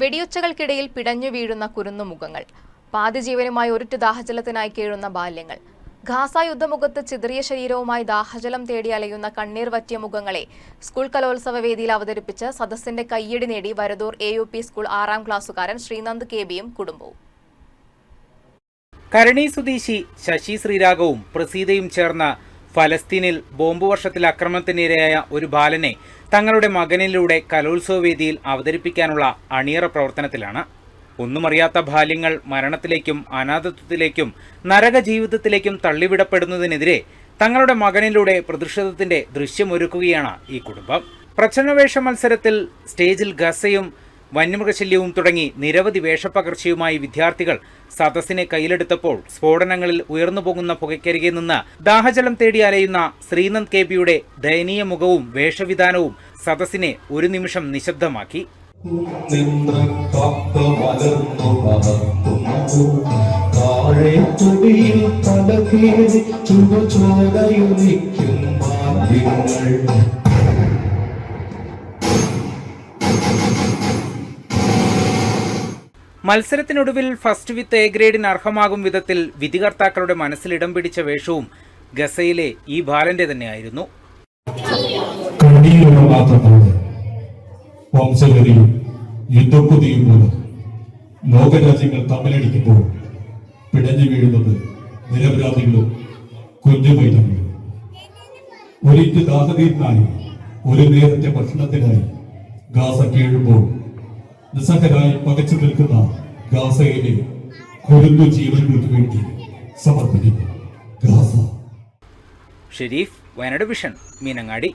വെടിയൊച്ചകൾക്കിടയിൽ പിടഞ്ഞു വീഴുന്ന കുരുന്നുമുഖങ്ങൾ പാതിജീവനുമായി ഒരുറ്റു ദാഹജലത്തിനായി കേഴുന്ന ബാല്യങ്ങൾ. ഖാസ യുദ്ധമുഖത്ത് ചിതറിയ ശരീരവുമായി ദാഹജലം തേടി അലയുന്ന കണ്ണീർ വറ്റിയ മുഖങ്ങളെ സ്കൂൾ കലോത്സവ വേദിയിൽ അവതരിപ്പിച്ച് സദസ്സിന്റെ കയ്യടി നേടി Varadoor A U P school ആറാം ക്ലാസ്സുകാരൻ ശ്രീനന്ദ് കെ ബിയും കുടുംബവും. കരണി സ്വദേശി ശശി ശ്രീരാഗവും പ്രസീതയും ചേർന്ന ഫലസ്തീനിൽ ബോംബ് വർഷത്തിൽ അക്രമത്തിനിരയായ ഒരു ബാലനെ തങ്ങളുടെ മകനിലൂടെ കലോത്സവ വേദിയിൽ അവതരിപ്പിക്കാനുള്ള അണിയറ പ്രവർത്തനത്തിലാണ്. ഒന്നുമറിയാത്ത ബാല്യങ്ങൾ മരണത്തിലേക്കും അനാഥത്വത്തിലേക്കും നരക ജീവിതത്തിലേക്കും തള്ളിവിടപ്പെടുന്നതിനെതിരെ തങ്ങളുടെ മകനിലൂടെ പ്രതിഷേധത്തിന്റെ ദൃശ്യമൊരുക്കുകയാണ് ഈ കുടുംബം. പ്രച്ഛന്നവേഷ മത്സരത്തിൽ സ്റ്റേജിൽ ഗസയും വന്യമൃഗശല്യവും തുടങ്ങി നിരവധി വേഷപ്പകർച്ചയുമായി വിദ്യാർത്ഥികൾ സദസ്സിനെ കയ്യിലെടുത്തപ്പോൾ സ്ഫോടനങ്ങളിൽ ഉയർന്നുപോകുന്ന പുകയ്ക്കരികെ നിന്ന് ദാഹജലം തേടി അലയുന്ന ശ്രീനന്ദ് കെ പിയുടെ ദയനീയ മുഖവും വേഷവിധാനവും സദസ്സിനെ ഒരു നിമിഷം നിശബ്ദമാക്കി. താഴെ ചുടുചോരയുനിക്കും മത്സരത്തിനൊടുവിൽ ഫസ്റ്റ് വിത്ത് എ ഗ്രേഡിന് അർഹമാകും വിധത്തിൽ വിധികർത്താക്കളുടെ മനസ്സിൽ ഇടം പിടിച്ച വേഷവും ഗസയിലെ ഈ ബാലന്റെ തന്നെയായിരുന്നു. യുദ്ധക്കുതിയും പോലെ ലോകരാജ്യങ്ങൾ തമ്മിലടിക്കുമ്പോൾ പിടഞ്ഞു വീഴുന്നത് നിരപരാധികളും കുഞ്ഞുമൈനങ്ങളും ഒരിറ്റ് ദാഹതീരനായി ഒരു നേരത്തെ ഭക്ഷണത്തിനായി ഗാസ കീഴുമ്പോൾ നിസ്സഹരായി പകച്ചു നിൽക്കുന്ന ഗാസയിലെ കുരുന്നു ജീവനുകൾക്ക് വേണ്ടി സമർപ്പിക്കുന്നു. ഗാസ. ഷെരീഫ് വയനാട് വിഷൻ മീനങ്ങാടി.